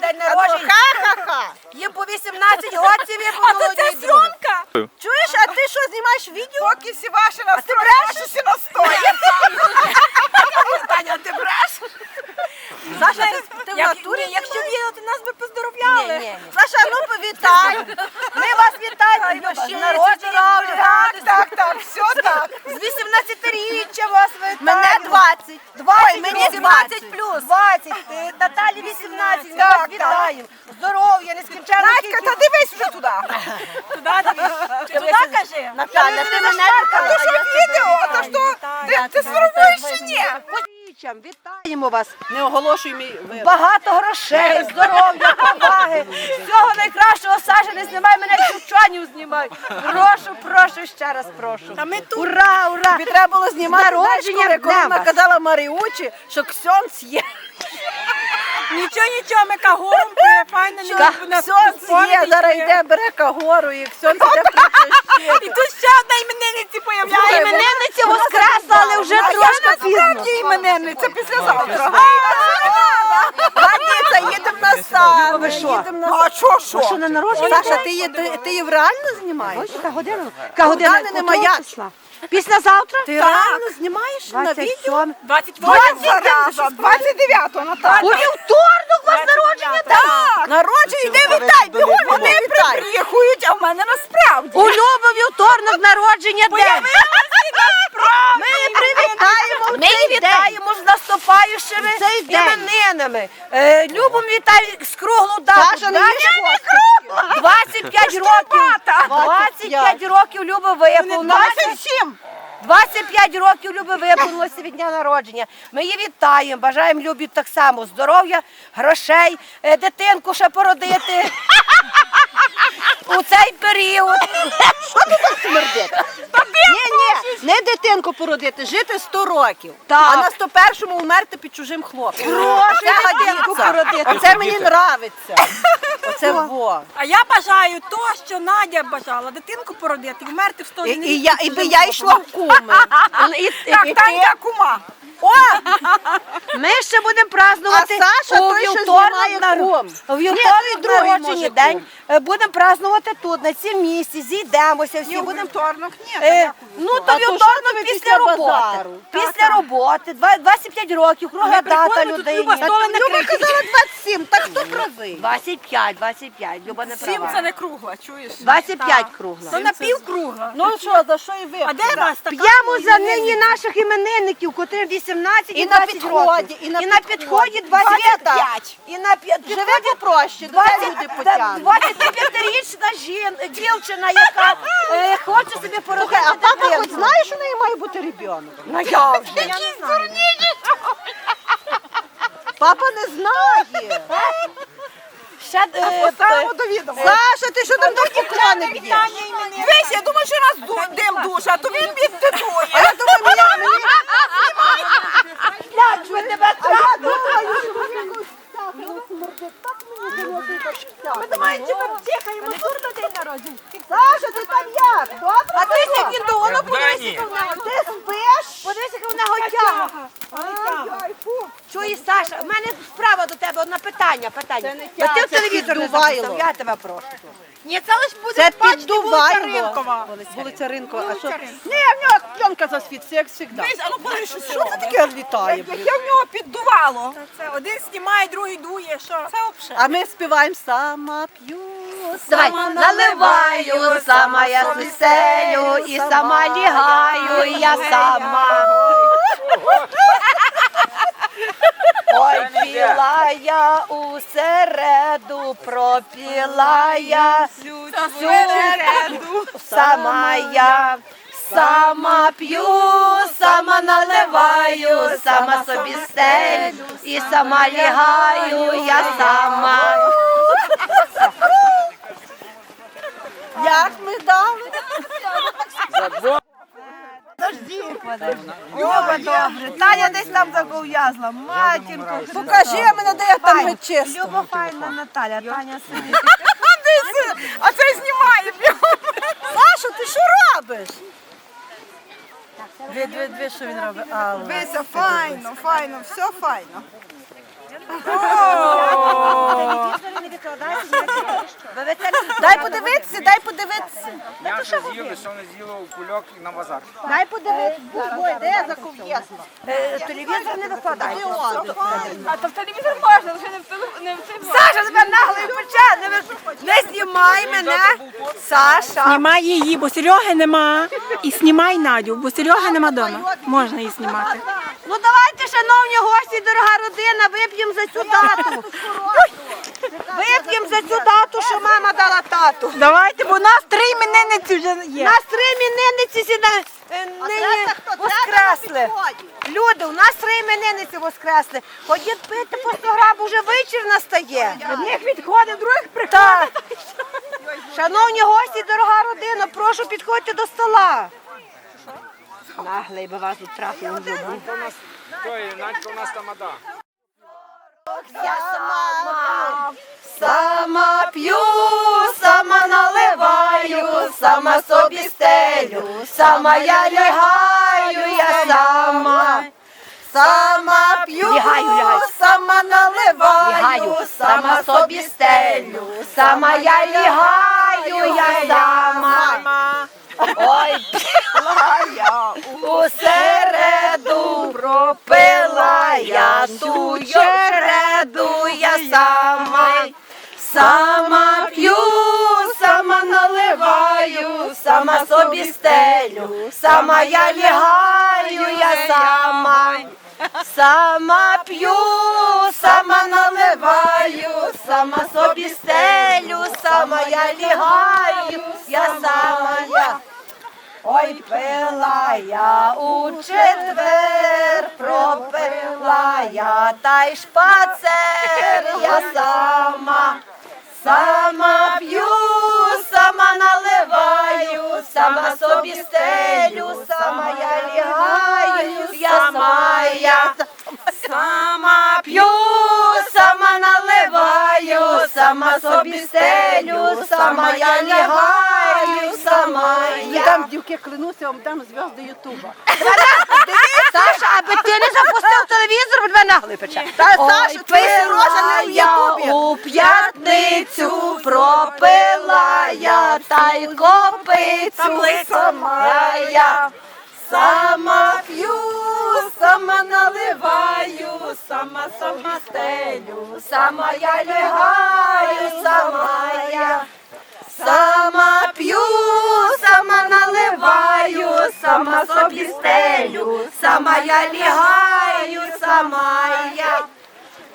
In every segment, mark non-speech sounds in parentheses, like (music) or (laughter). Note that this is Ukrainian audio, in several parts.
день народження. Ха-ха-ха. Їм по 18 років є по А це молодій друг. зйомка. Чуєш, а ти що, знімаєш відео? Поки всі ваші настрої, наші всі настрої. (laughs) Таня, ти бреш? Саша, ти, натурі? якщо відео, нас би поздоровляли. Ні, ні, ні. Саша, ну повітай. Ми вас вітаємо з народження, радості. Так, так, все так. З 18-річчя вас вітаємо. Мене 20. 20, Ой, мені мені 20 20 плюс. 20, е, Наталі 18, ми Так, вас вітаємо. Здоров'я, нескінченно Надька, та дивись вже туди. Туди, туди кажи. Наталя, ти мене А то що відео, то що? Ти, ти сформуєш чи ні? Вітаємо, вітаємо вас. Не оголошуй мій вирок. Багато грошей, здоров'я, поваги. Всього найкращого, Саша, не знімай мене, чучанів знімай. Прошу, прошу, ще раз прошу. Та ми тут. Ура, ура. Тобі треба було знімати Народження, коли вона казала Маріучі, що ксьонц є. Нічого, нічого, ми кагором файно. не Ка- є, зараз йде, бере кагору і ксьонц іде І тут ще одна іменинниця появляється. Іменинниця воскресла, але вже трошки пізно. Насправді іменинниця післязавтра. Ладніця, їдемо на сам. ви що? Їдемо на А що, що, на народження? Саша, ти її, ти, ти її реально знімаєш? Ось яка година. Яка година? Богдани нема Котрого як. числа? Післязавтра? Ти реально знімаєш на відео? 28 29-го, Наталя. У вівторок у вас народження? Так. Народження, йди вітай, бігом, вони прибріхують, а в мене насправді. У Люби вівторок народження день. Ми привітаємо. Ми вітаємо з наступаючими іменинами. Е, Любом вітаю з круглу дату. Саша, не їж косточки. 25 років. 25 років Люба виповнилося. 27. 25 років Люби виповнилося від дня народження. Ми її вітаємо, бажаємо Любі так само здоров'я, грошей, е, дитинку ще породити. У цей період. Що смердить. Ні, ні, не дитинку породити, жити 100 років. Так. А на 101-му умерти під чужим хлопцем. Прошу, Це дитинку породити. Оце мені нравиться. Оце во. А я бажаю то, що Надя бажала, дитинку породити і вмерти в І, стороні. і я, і би я йшла в куми. І, і, Так, і Таня кума. О, Ми ще будемо празднувати А Саша у той, що вівторок, знімає на- кум. у Ні, вівторок другий народження може день. Е, Будемо празднувати тут, на цьому місці, зійдемося, всі будемо. вівторок, ні. Е, ну то А то що вівторок після після роботи. базару? Після роботи, два- 25 років, кругла дата приходимо, тут людині. Люба столи Люба казала 27, так хто правий? 25, 25, Люба не Сім права. це не кругла, чуєш? 25 кругла. То напівкругла. Ну що, за що і ви? А де вас така? П'ємо за нині наших іменинників, котрим 18 і, І на 20 підході, років. і на підході підході. 25. І на підході попроще, до тебе люди потягнуть. 25-річна жін, дівчина, яка е, хоче собі породити Слухай, а папа хоч знає, що в неї має бути ребенок? Ну я вже. Папа не знає. Ще, е, Поставимо до відома. Саша, ти що там до не б'єш? Дивись, я думаю, що нас дим душа, то він підтитує. А я думаю, мені, мені... Як ми тебе А я думаю, що мені якось так, воно смердить. Так мені було, що так Ми думаємо, ми тут на день народження. Саша, ти там як? Добре? А ти як він подивись, Як подивися, Дані. яка в. Ти спиш? Подивись, яка вона готяга. Чуєш, Саша, в мене справа до тебе, одне питання, питання. Це не ти тяга, в це телевізор не записав, я тебе прошу. Ні, це лише буде Це вулиця. Ринкова. Вулиця Ринкова. А що? Вулиця Ринкова. Ні, в нього пленка засвітиться, як завжди. Дивись, а ну подивись, що Що це таке літає? блін? Яке в нього піддувало? Це один знімає, другий дує. Що? Це взагалі. А ми співаємо сама п'ю, Давай, сама наливаю, сама я свиселю, і сама лягаю, і я сама. Ой, піла я у середу, пропіла я всю сама я. Сама п'ю, сама наливаю, сама собі стелю і сама лягаю, я сама. Як ми дали? Люба, добре. Таня десь там загов'язла. Матінко. Покажи мене, де я там не чисто. Люба файна Наталя, Таня сидить. (laughs) А це знімає. Саша, ти що робиш? Дві, дві, дві, що він робить? Алла. Вися, файно, файно, все файно. Дай подивитися, дай подивитися. М'ясо з'їли, що не з'їло у кульок і на базар. Дай подивитися. Ой, де я заков'язла? Е, Телевізор не викладай. А то в телевізор можна, лише не в теле- телефон. Саша, тебе наглий пече, не, не знімай мене. Саша. Знімай її, бо Сереги нема. І знімай Надю, бо Сереги нема вдома. Можна її знімати. Ну давайте, шановні гості, дорога родина, вип'ємо за цю дату. Вип'ємо за цю дату, що мама дала тату. Давайте, бо у нас три іменинниці вже є. Нас три іменинниці сіда е, воскресли. Люди, у нас три іменинниці воскресли. Ходіть пити по 100 грам, уже вечір настає. Одних відходить, других Так. Шановні гості, дорога родина, прошу підходьте до стола. Наглий би вас тут трапив. Той, Надька у нас тамада. Я сама, сама п'ю, сама наливаю, сама собі стелю, сама я лягаю, я сама. Сама п'ю, сама наливаю, сама собі стелю, сама я лягаю, я сама. Ой, я у середу, пропила я ту череду, я сама, сама п'ю, сама наливаю, сама собі стелю, сама я лягаю, я сама. Сама п'ю, сама наливаю, сама собі стелю, сама я лягаю, я сама я. Ой, пила я у четвер, пропила я, та й шпацер, я сама. Сама п'ю, сама наливаю, сама собі стелю, сама я лягаю, я сама я. Сама п'ю, сама наливаю, сама собі стелю, сама я лягаю, сама я. Там дівки клянуся, вам дам зв'язки Ютуба. Саша, аби ти не телевізор, наглий пече. Та, Саша, твоя рожа не в я Ютубі. у п'ятницю пропила я, та й копицю сама я. Сама п'ю, сама наливаю, сама сама стелю, сама я лягаю, сама я. Сама п'ю, сама наливаю, сама собі стелю, сама я лягаю, я.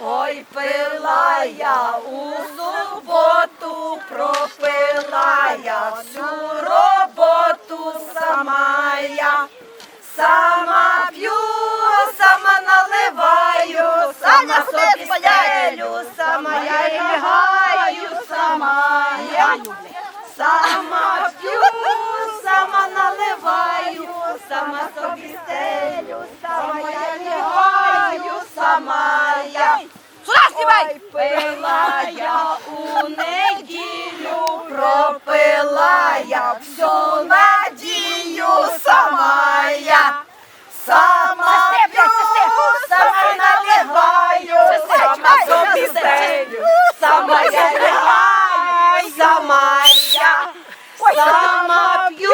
Ой, пила я у суботу, пропила я всю роботу, сама я. Сама п'ю, сама наливаю, сама собі стелю, сама я лягаю, сама я. Сама п'ю, сама наливаю, сама собі стелю, сама я лягаю, сама я. Знімай! Пила я у неділю, пропила я всю надію, сама я. Сама п'ю, сама наливаю, сама собі стелю, сама я лягаю, сама я. Сама п'ю,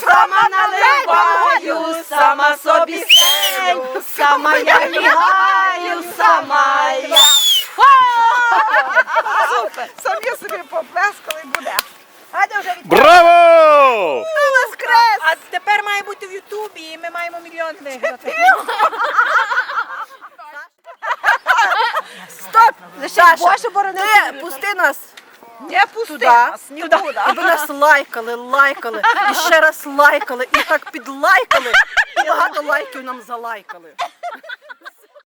сама наливаю, сама собі стелю, сама я лягаю, сама Самі собі поплескали буде. Гадя вже від Браво! А тепер має бути в Ютубі, і ми маємо мільйон виграти. Стоп! Лише Боже Ти пусти нас. Не пусти нас нікуди. І ви нас лайкали, лайкали, і ще раз лайкали, і так підлайкали, і багато лайків нам залайкали.